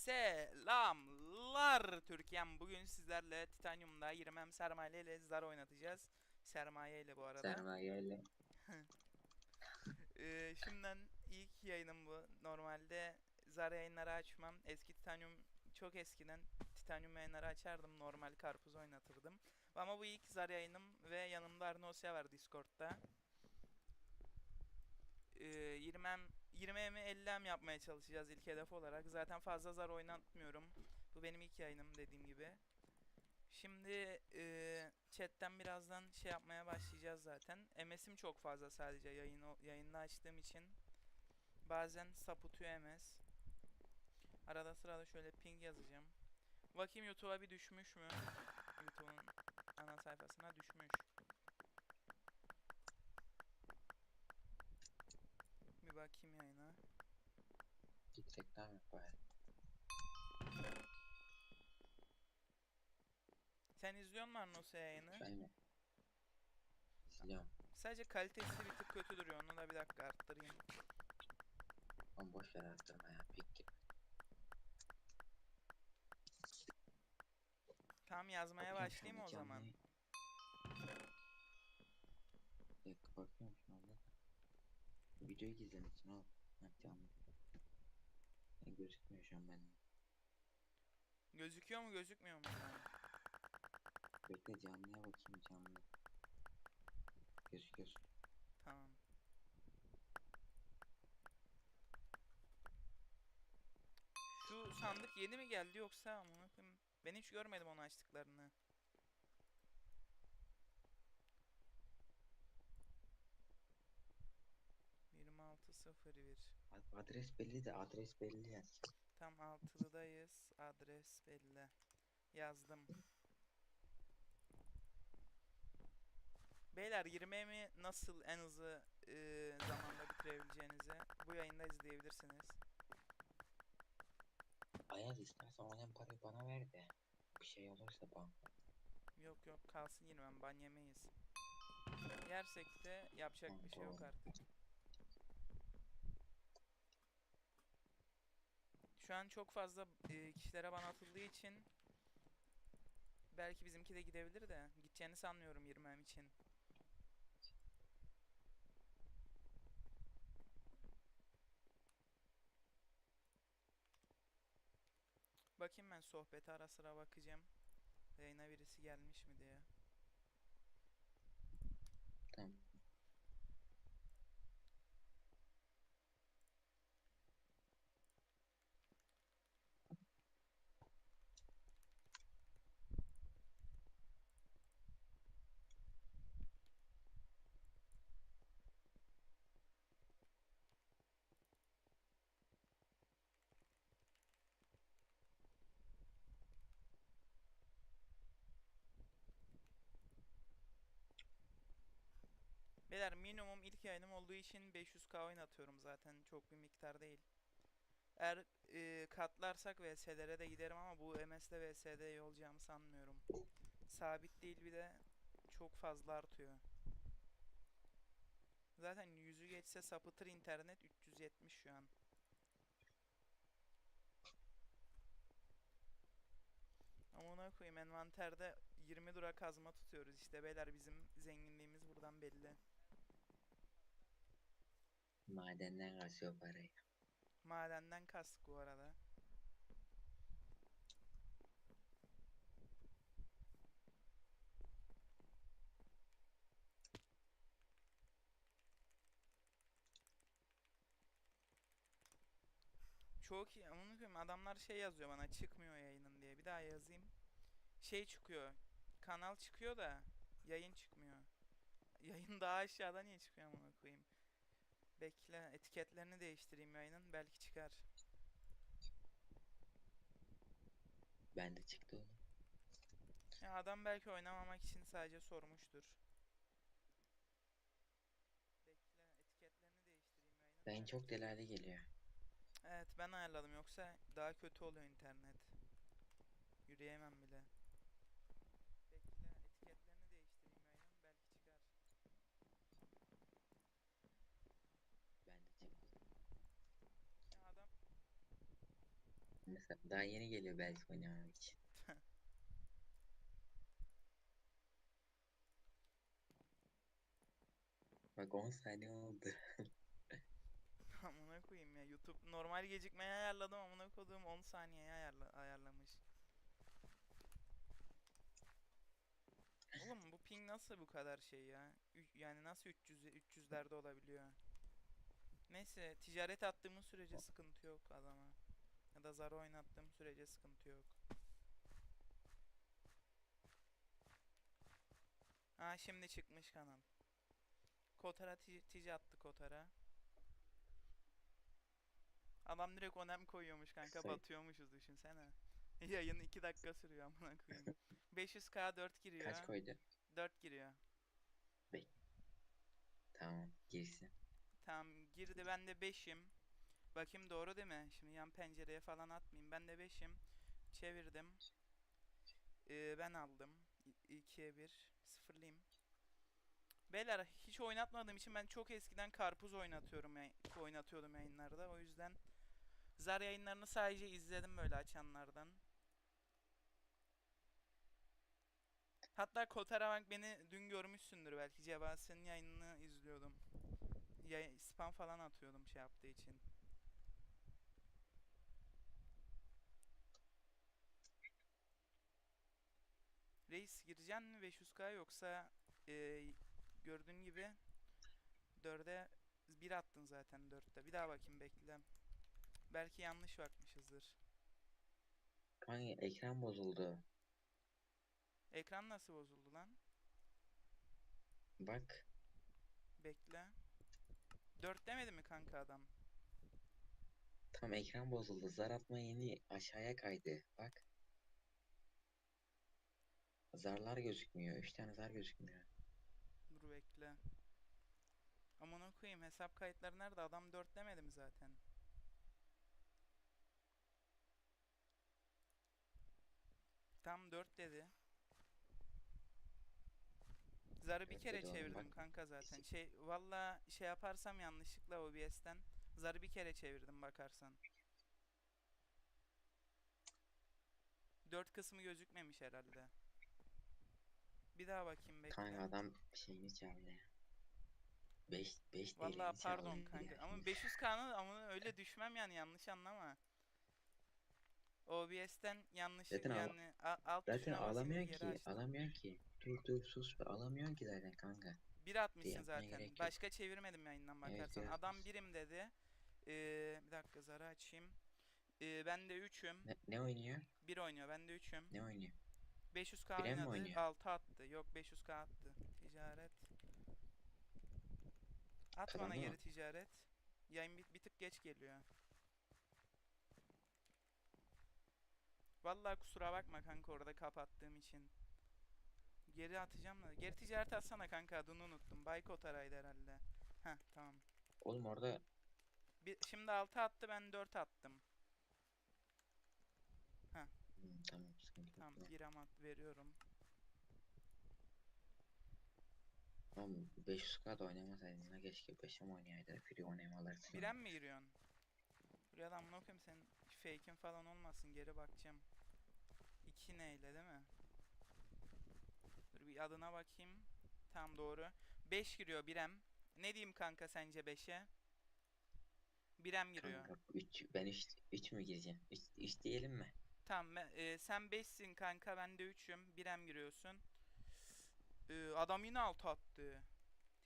Selamlar Türkiye'm. Bugün sizlerle Titanium'da 20 sermaye ile zar oynatacağız. Sermaye ile bu arada. Sermayeyle. Ee, şimdiden ilk yayınım bu. Normalde zar yayınları açmam. Eski Titanium çok eskiden Titanium yayınları açardım. Normal karpuz oynatırdım. Ama bu ilk zar yayınım ve yanımda Arnosya var Discord'da. Ee, 20'm 20'mi 50'm yapmaya çalışacağız ilk hedef olarak. Zaten fazla zar oynatmıyorum. Bu benim ilk yayınım dediğim gibi. Şimdi e, chatten birazdan şey yapmaya başlayacağız zaten. MS'im çok fazla sadece yayın yayında açtığım için. Bazen sapıtıyor MS. Arada sırada şöyle ping yazacağım. Bakayım YouTube'a bir düşmüş mü? YouTube'un ana sayfasına düşmüş. Bir bakayım yayına. Git reklam yap bari. Sen izliyor musun Arnosya yayını? Ben mi? İzliyorum. Sadece kalitesi bir tık kötü duruyor. Onu da bir dakika arttırayım. Ama boş ver arttırma ya. Pek gibi. Tamam yazmaya Bakayım başlayayım o an zaman. canlı- Bir dakika bakıyorum şu anda. Videoyu gizlemişsin oğlum. Canlı. E, gözükmüyor şu an bende. Gözüküyor mu gözükmüyor mu? Bekle canlıya bakayım canlı. Gözüküyor. Tamam. Şu sandık yeni mi geldi yoksa amına koyayım, ben hiç görmedim onu açtıklarını. Yirmi altı sıfır bir. Ad- Adres belli de adres belli yani. Tam altılıdayız. Adres belli. Yazdım. Beyler 20 mi nasıl en hızlı e, zamanda bitirebileceğinizi bu yayında izleyebilirsiniz. Ayaz istersen olan parayı bana ver de. Bir şey olursa bana. Yok yok kalsın 20 ban yemeyiz. Yersek de yapacak bir şey yok artık. Şu an çok fazla e, kişilere ban atıldığı için belki bizimki de gidebilir de gideceğini sanmıyorum 20 için. Bakayım ben sohbete ara sıra bakacağım. Yayına birisi gelmiş mi diye. Tamam. Beyler minimum ilk yayınım olduğu için 500k oynatıyorum zaten çok bir miktar değil. Eğer e, katlarsak VS'lere de giderim ama bu MS'de VS'de olacağımı sanmıyorum. Sabit değil bir de çok fazla artıyor. Zaten yüzü geçse sapıtır internet 370 şu an. Ama ona koyayım envanterde 20 dura kazma tutuyoruz işte beyler bizim zenginliğimiz buradan belli. Madenden kasıyor parayı. Madenden kastık bu arada. Çok iyi. Onu koyayım. Adamlar şey yazıyor bana çıkmıyor yayının diye. Bir daha yazayım. Şey çıkıyor. Kanal çıkıyor da yayın çıkmıyor. Yayın daha aşağıda niye çıkıyor amına koyayım? Bekle etiketlerini değiştireyim yayının belki çıkar. Bende çıktı oğlum. Ya adam belki oynamamak için sadece sormuştur. Bekle etiketlerini değiştireyim yayının. Ben çok delali geliyor. Evet ben ayarladım yoksa daha kötü oluyor internet. Yürüyemem bile. Bekle etiketlerini değiştireyim yayının belki çıkar. Bende çıktı. Ya adam Ne? Mesela. Daha yeni geliyor belki oynamak için. Bak 10 saniye oldu. Amına koyayım ya. YouTube normal gecikmeyi ayarladım amına koduğum 10 saniyeye ayarla ayarlamış. Oğlum bu ping nasıl bu kadar şey ya? Ü- yani nasıl 300 300'lerde olabiliyor? Neyse ticaret attığımız sürece sıkıntı yok adama. Ya da zar oynattığım sürece sıkıntı yok. Ha şimdi çıkmış kanal. Kotara ti- tici attı Kotara. Adam direkt onem koyuyormuş kanka Say- batıyormuşuz düşünsene. Yayın 2 dakika sürüyor amına koyayım. 500k 4 giriyor. Kaç koydu? 4 giriyor. Tamam girsin. Tamam girdi ben de 5'im. Bakayım doğru değil mi? Şimdi yan pencereye falan atmayayım. Ben de 5'im. Çevirdim. Ee, ben aldım. 2'ye 1. Sıfırlayayım. Beyler hiç oynatmadığım için ben çok eskiden karpuz oynatıyorum yay- oynatıyordum yayınlarda. O yüzden zar yayınlarını sadece izledim böyle açanlardan. Hatta Kotaravank beni dün görmüşsündür belki. Cebasi'nin yayınını izliyordum. Yay spam falan atıyordum şey yaptığı için. Reis gireceksin mi 500k yoksa e, gördüğün gibi 4'e 1 attın zaten 4'te. Bir daha bakayım bekle. Belki yanlış bakmışızdır. Kanka ekran bozuldu. Ekran nasıl bozuldu lan? Bak. Bekle. 4 demedi mi kanka adam? Tam ekran bozuldu. Zar atma yeni aşağıya kaydı. Bak. Zarlar gözükmüyor. 3 tane zar gözükmüyor. Dur bekle. Amına koyayım hesap kayıtları nerede? Adam 4 demedi mi zaten? Tam 4 dedi. Zarı bir kere çevirdim bak. kanka zaten. Şey valla şey yaparsam yanlışlıkla OBS'ten zarı bir kere çevirdim bakarsan. 4 kısmı gözükmemiş herhalde. Bir daha bakayım bekle. Kanka adam şeyini çaldı. 5 5 Vallahi pardon kanka ama 500k'nı ama öyle düşmem yani yanlış anlama. OBS'ten yanlış Zaten yani alt Zaten alamıyor ki. açtım. Alamıyor ki. Dur dur sus be. Alamıyor ki zaten kanka. Bir atmışsın zaten. Başka çevirmedim yayından bakarsan. evet. Adam birim dedi. Ee, bir dakika zarı açayım. Ee, ben de 3'üm. Ne, ne oynuyor? 1 oynuyor. Ben de 3'üm. Ne oynuyor? 500k Biren mi oynadı. oynuyor? 6 attı. Yok 500k attı. Ticaret. At bana mı? geri ticaret. Yayın bir, bir tık geç geliyor. Vallahi kusura bakma kanka orada kapattığım için. Geri atacağım da. Geri ticaret atsana kanka adını unuttum. Baykot araydı herhalde. Heh tamam. Oğlum orada Bir, şimdi 6 attı ben 4 attım. Hmm, tamam. Tamam bir amat veriyorum. Oğlum 500k da oynamasaydın ya keşke 5'im oynayaydı. Free oynamalar. Biren mi giriyorsun? Buraya da amına koyayım senin fake'in falan olmasın geri bakacağım. 2 neyle değil mi? Dur bir adına bakayım. Tam doğru. 5 giriyor Birem. Ne diyeyim kanka sence 5'e? Birem giriyor. Kanka 3 ben 3 3 mü gireceğim? 3 3 diyelim mi? Tamam e, sen 5'sin kanka ben de 3'üm. Birem giriyorsun. E, adam yine 6 attı.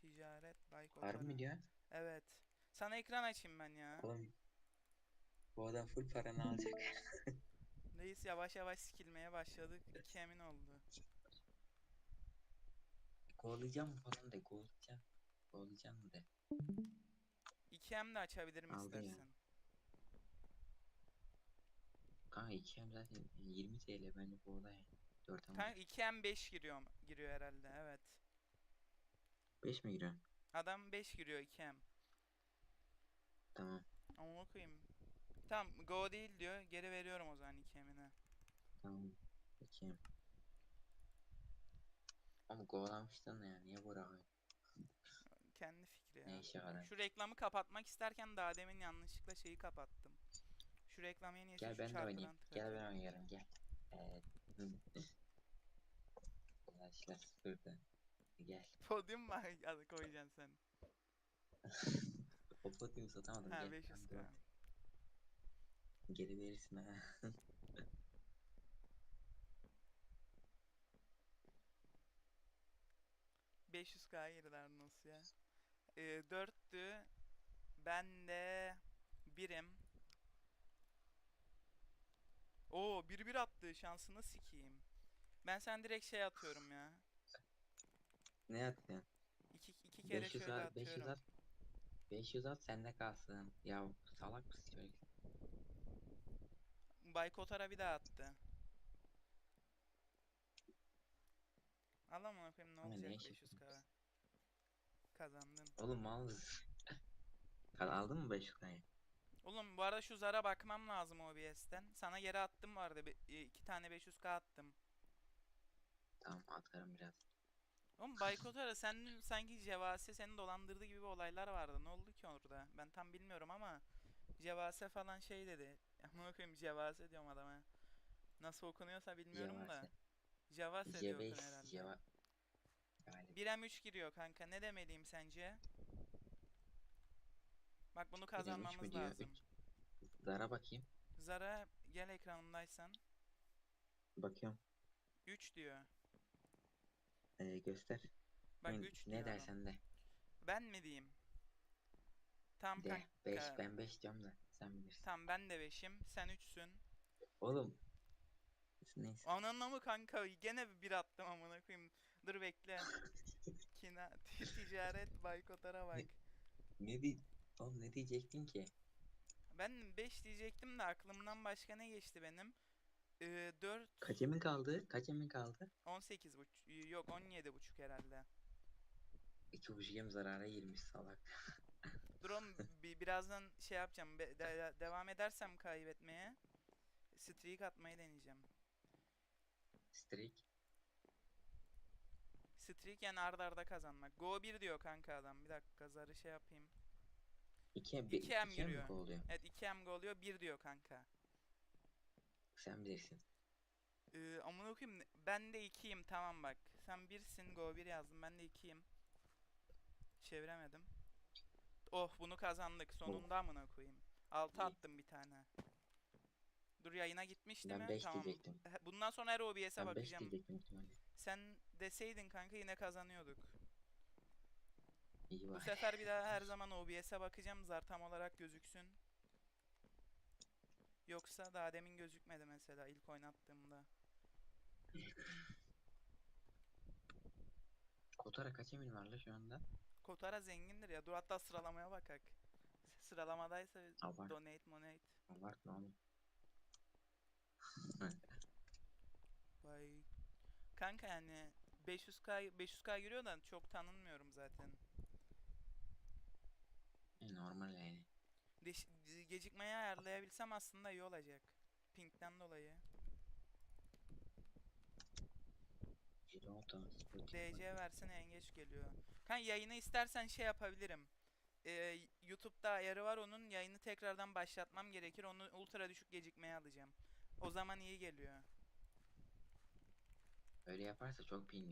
Ticaret Baykot. Harbi mi diyor? Evet. Sana ekran açayım ben ya. Oğlum bu adam full paranı alacak. Reis yavaş yavaş sikilmeye başladık. İki emin oldu. Kovalayacağım falan de kovalayacağım. Kovalayacağım mı de. 2 em de açabilirim Aldı ya. istersen. Kanka 2 hem zaten 20 TL bence kovala ya. 4 ama. Kanka 2 em 5 giriyor giriyor herhalde evet. 5 mi giriyor? Adam 5 giriyor 2 em. Tamam. Ama koyayım. Tamam go değil diyor. Geri veriyorum o zaman 2 emine. Tamam. 2 hem. Ama kovalamıştın ya niye bırakıyorsun? Kendi fikri ya. Ne işe yarar? Şu reklamı kapatmak isterken daha demin yanlışlıkla şeyi kapattım. Şu reklam en iyisi Gel ben de oynayayım. Gel ben oynayalım gel. Evet. Arkadaşlar burada. Gel. Podyum mu adı koyacaksın sen? O podyumu satamadım. Ha gel. 500 Tamam, k. dur. Geri verirsin ha. Beş yüz k girdiler nasıl ya? Ee, 4'tü. Ben de birim. Oo bir bir attı şansını sikeyim. Ben sen direkt şey atıyorum ya. ne yapıyorsun? İki, iki kere 500 şöyle at, atıyorum. 500 at. 500 at sende kalsın. Ya salak mısın çocuk? Baykotar'a bir daha attı. Allah mı yapayım ne Ama olacak eşit 500 k kazandın. Oğlum mal mısın? Kal- Aldın mı 500 kayı? Oğlum bu arada şu zara bakmam lazım OBS'ten. Sana geri attım arada. Be- e, iki tane 500k attım. Tamam atarım biraz. Oğlum Baykotar'a sen sanki Cevase seni dolandırdı gibi olaylar vardı. Ne oldu ki orada? Ben tam bilmiyorum ama Cevase falan şey dedi. Ama okuyayım Cevase diyorum adama. Nasıl okunuyorsa bilmiyorum da. Cevase. Diye Cevase. okunuyor herhalde. Ceva. Galiba. 1M3 giriyor kanka. Ne demeliyim sence? Bak bunu kazanmamız diyor? lazım. Zara bakayım. Zara gel ekranındaysan. Bakıyorum. 3 diyor. Ee, göster. Bak Ne- 3 ne dersen de. Ben mi diyeyim? Tam De. kanka. 5 ben 5 diyorum da sen bilirsin. Tam ben de 5'im. Sen 3'sün. Oğlum. Neyse. Ananla mı kanka? Gene bir attım amına koyayım. Dur bekle. Kina ticaret baykotara bak. Ne di Oğlum ne diyecektin ki? Ben 5 diyecektim de aklımdan başka ne geçti benim? Ee, 4 Kaç emin kaldı? Kaç emin kaldı? 18 buçuk yok 17 buçuk herhalde. İki buçuk em zarara girmiş salak. Dur oğlum bir, birazdan şey yapacağım. be- de- devam edersem kaybetmeye streak atmayı deneyeceğim. Streak. Streak yani arda arda kazanmak. Go 1 diyor kanka adam. Bir dakika zarı şey yapayım. 2 em, İki iki em em giriyor. mi oluyor? Evet 2 M oluyor 1 diyor kanka. Sen bilirsin. Ee, amına koyayım ne- ben de 2'yim tamam bak. Sen 1'sin go 1 yazdım ben de 2'yim. Çeviremedim. Oh bunu kazandık sonunda amına koyayım. 6 İyi. attım bir tane. Dur yayına gitmiş değil Ben mi? 5 Tamam. diyecektim. Bundan sonra her OBS'e Ben 5 bakacağım. diyecektim. Sen deseydin kanka yine kazanıyorduk. İyi Bu bak. sefer bir daha her zaman OBS'e bakacağım zar tam olarak gözüksün. Yoksa daha demin gözükmedi mesela ilk oynattığımda. Kotara kaç emin var la şu anda? Kotara zengindir ya. Dur hatta sıralamaya bakak. Sıralamadaysa Abart. donate monate. Abartma oğlum. Vay. Kanka yani 500k 500k giriyor da çok tanınmıyorum zaten. E, Normal yani. Deş- gecikmeyi ayarlayabilsem aslında iyi olacak. Pink'ten dolayı. DC versene en geç geliyor. Kan yayını istersen şey yapabilirim. Ee, YouTube'da ayarı var onun. Yayını tekrardan başlatmam gerekir. Onu ultra düşük gecikmeye alacağım. O zaman iyi geliyor. Öyle yaparsa çok ping